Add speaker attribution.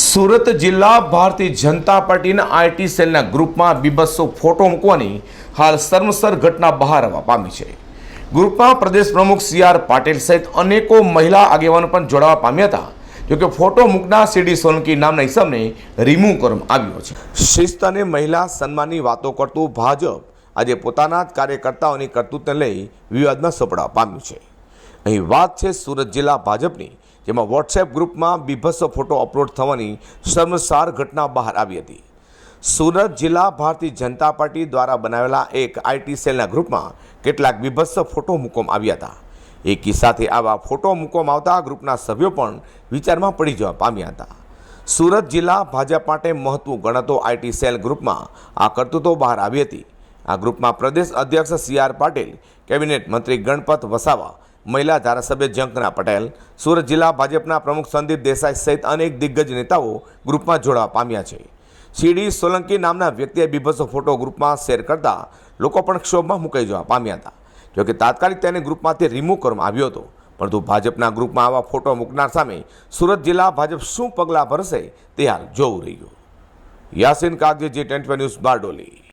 Speaker 1: સુરત જિલ્લા ભારતીય જનતા પાર્ટીના આઈટી સેલના ગ્રુપમાં બીબસો ફોટો મૂકવાની હાલ શર્મસર ઘટના બહાર આવવા પામી છે. ગ્રુપમાં પ્રદેશ પ્રમુખ સી આર પાટીલ સહિત અનેકો મહિલા આગેવાનો પણ જોડાવા પામ્યા હતા. જોકે ફોટો મૂકનાર સીડી સોલંકી નામના ઇસમને રિમૂવ કરવામાં આવ્યો છે. શિસ્ત અને મહિલા સન્માનની વાતો કરતું ભાજપ આજે પોતાના જ કાર્યકર્તાઓની કરતૂતને લઈ વિવાદમાં સપડાવા પામ્યું છે. અહીં વાત છે સુરત જિલ્લા ભાજપની. જેમાં વોટ્સએપ ગ્રુપમાં બીભત્સ ફોટો અપલોડ થવાની શર્મસાર ઘટના બહાર આવી હતી. સુરત જિલ્લા ભારતીય જનતા પાર્ટી દ્વારા બનાવેલા એક આઈટી સેલના ગ્રુપમાં કેટલાક બીભત્સ ફોટો મૂકવામાં આવ્યા હતા. એકી સાથે આવા ફોટો મૂકવામાં આવતા ગ્રુપના સભ્યો પણ વિચારમાં પડી જવા પામ્યા હતા. સુરત જિલ્લા ભાજપ માટે મહત્વ ગણાતો આઈટી સેલ ગ્રુપમાં આ કરતૂતો બહાર આવી હતી. આ ગ્રુપમાં પ્રદેશ અધ્યક્ષ સી આર પાટીલ, કેબિનેટ મંત્રી ગણપત વસાવા મહિલા ધારાસભ્ય જંકના પટેલ, સુરત જિલ્લા ભાજપના પ્રમુખ સંદીપ દેસાઈ સહિત અનેક દિગ્ગજ નેતાઓ ગ્રુપમાં જોડાવા પામ્યા છે. સીડી સોલંકી નામના વ્યક્તિએ બીભત્સો ફોટો ગ્રુપમાં શેર કરતા લોકો પણ ક્ષોભમાં મુકાઈ જવા પામ્યા હતા. જોકે તાત્કાલિક તેને ગ્રુપમાંથી રિમૂવ કરવામાં આવ્યો હતો. પરંતુ ભાજપના ગ્રુપમાં આવા ફોટો મૂકનાર સામે સુરત જિલ્લા ભાજપ શું પગલાં ભરશે તે હાલ જોવું રહ્યું. Yasin Kagzi G twenty news Bardoli.